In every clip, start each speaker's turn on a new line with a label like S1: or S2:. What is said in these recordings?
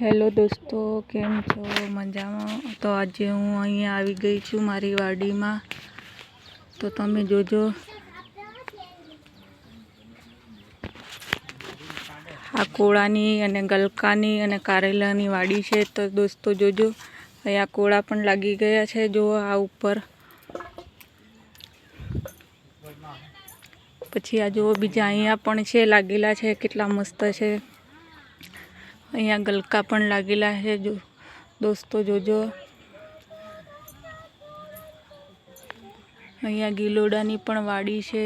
S1: Hello દોસ્તો, કેમ છો? મજામાં? તો આજે હું અહીંયા આવી ગઈ છું મારી વાડીમાં. તો તમે જોજો. આ કોળાની અને ગલકાની અને કારેલાની વાડી છે. તો દોસ્તો જોજો, અહીંયા કોળા પણ લાગી ગયા છે. જો આ ઉપર. પછી આ જુઓ, બીજા અહીંયા પણ છે, લાગેલા છે. કેટલા મસ્ત છે. અહીંયા ગલકા પણ લાગેલા છે જો. દોસ્તો જોજો. અહીંયા ગિલોડાની પણ વાડી છે.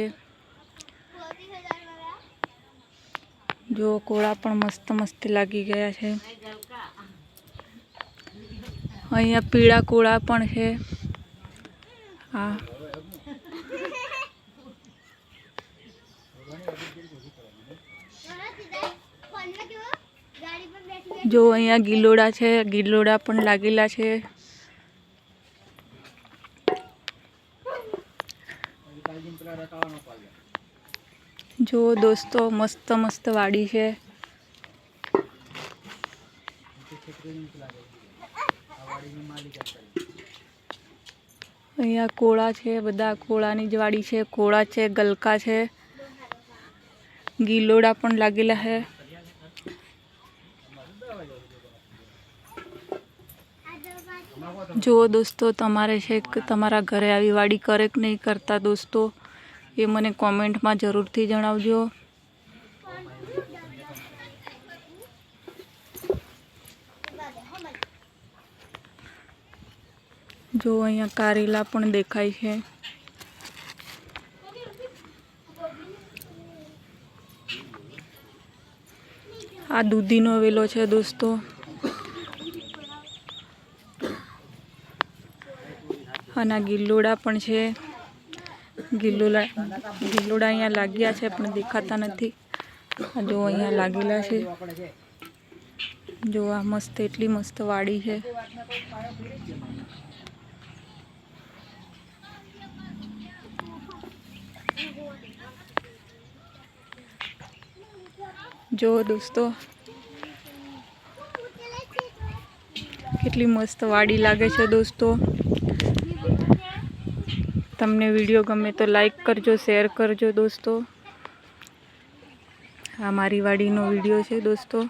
S1: જો કોળા પણ મસ્ત મસ્ત લાગી ગયા છે. અહીંયા પીળા કોળા પણ છે. હા. જો અહીંયા ગિલોડા છે, ગિલોડા પણ લાગેલા છે. જો દોસ્તો, મસ્ત મસ્ત વાડી છે. અહીંયા કોળા છે, બધા કોળાની જ વાડી છે. કોળા છે, ગલકા છે. ગિલોડા પણ લાગેલા છે. જુઓ દોસ્તો, તમારે છે કે તમારા ઘરે આવી વાડી કરે કે નહીં કરતા દોસ્તો, એ મને કોમેન્ટમાં જરૂરથી જણાવજો. જો અહીંયા કારેલા પણ દેખાય છે. આ દૂધીનો વેલો છે દોસ્તો. અને ગિલ્લોડા પણ છે. ગિલ્લોડા ગિલ્લોડા અહીંયા લાગ્યા છે પણ દેખાતા નથી. જો અહીંયા લાગેલા છે. જો આ મસ્ત, એટલી મસ્ત વાડી છે. જો દોસ્તો, કેટલી મસ્ત વાડી લાગે છે દોસ્તો. તમને વીડિયો ગમે તો લાઈક કરજો શેર કરજો દોસ્તો. આ મારી વાડીનો વીડિયો છે દોસ્તો.